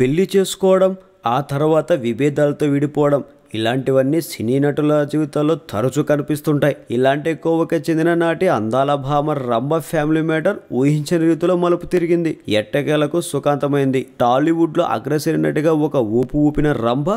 పెళ్ళి చేసుకోవడం ఆ తర్వాత విభేదాలతో విడిపోవడం ఇలాంటివన్నీ సినీ నటుల జీవితాల్లో తరచూ కనిపిస్తుంటాయి. ఇలాంటి కోవకి చెందిన నాటి అందాల భామ రంభ ఫ్యామిలీ మ్యాటర్ ఊహించని రీతిలో మలుపు తిరిగింది. ఎట్టకేలకు సుఖాంతమైంది. టాలీవుడ్లో అగ్రసరి నటిగా ఒక ఊపు ఊపిన రంభ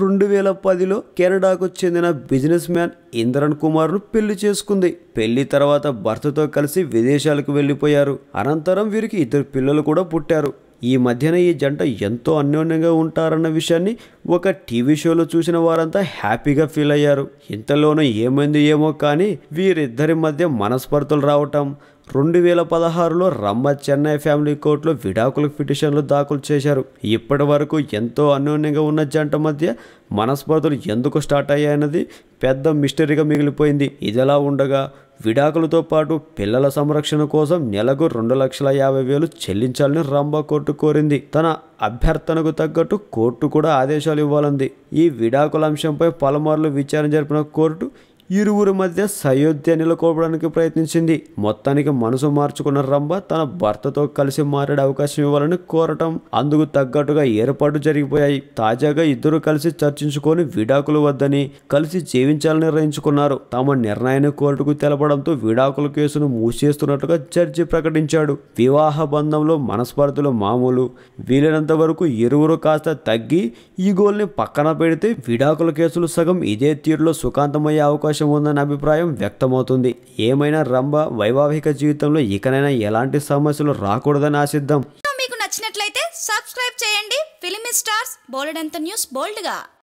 రెండు వేల పదిలో కెనడాకు చెందిన బిజినెస్ మ్యాన్ ఇంద్రన్ కుమార్ను పెళ్ళి చేసుకుంది. పెళ్ళి తర్వాత భర్తతో కలిసి విదేశాలకు వెళ్ళిపోయారు. అనంతరం వీరికి ఇద్దరు పిల్లలు కూడా పుట్టారు. ఈ మధ్యన ఈ జంట ఎంతో అన్యోన్యంగా ఉంటారన్న విషయాన్ని ఒక టీవీ షోలో చూసిన వారంతా హ్యాపీగా ఫీల్ అయ్యారు. ఇంతలోనూ ఏమైంది ఏమో కానీ వీరిద్దరి మధ్య మనస్పర్ధలు రావటం రెండు వేల పదహారులో రమ్మ చెన్నై ఫ్యామిలీ కోర్టులో విడాకుల పిటిషన్లు దాఖలు చేశారు. ఇప్పటి వరకు ఎంతో అన్యోన్యంగా ఉన్న జంట మధ్య మనస్పర్ధలు ఎందుకు స్టార్ట్ అయ్యాయన్నది పెద్ద మిస్టరీగా మిగిలిపోయింది. ఇదిలా ఉండగా విడాకులతో పాటు పిల్లల సంరక్షణ కోసం నెలకు రెండు లక్షల యాభై వేలు చెల్లించాలని రంభ కోర్టు కోరింది. తన అభ్యర్థనకు తగ్గట్టు కోర్టు కూడా ఆదేశాలు ఇవ్వాలంది. ఈ విడాకుల అంశంపై పలుమార్లు విచారణ జరిపిన కోర్టు ఇరువురి మధ్య సయోధ్య నెలకొల్పడానికి ప్రయత్నించింది. మొత్తానికి మనసు మార్చుకున్న రంభ తన భర్తతో కలిసి మాట్లాడే అవకాశం ఇవ్వాలని కోరటం. అందుకు తగ్గట్టుగా ఏర్పాటు జరిగిపోయాయి. తాజాగా ఇద్దరు కలిసి చర్చించుకొని విడాకులు వద్దని కలిసి జీవించాలని నిర్ణయించుకున్నారు. తమ నిర్ణయాన్ని కోర్టుకు తెలపడంతో విడాకుల కేసును మూసేస్తున్నట్టుగా జడ్జి ప్రకటించాడు. వివాహ బంధంలో మనస్పర్ధలు మామూలు. వీలైనంత వరకు ఇరువురు కాస్త తగ్గి ఈ గోల్ని పక్కన పెడితే విడాకుల కేసులు సగం ఇదే తీరులో సుఖాంతమయ్యే అవకాశం ఉందన్న అభిప్రాయం వ్యక్తమవుతుంది. ఏమైనా రంభ వైవాహిక జీవితంలో ఇకనైనా ఎలాంటి సమస్యలు రాకూడదని ఆశిద్దాం. మీకు నచ్చినట్లయితే సబ్స్క్రైబ్ చేయండి. ఫిలిం స్టార్స్ బోలెడంత న్యూస్ బోల్డ్గా.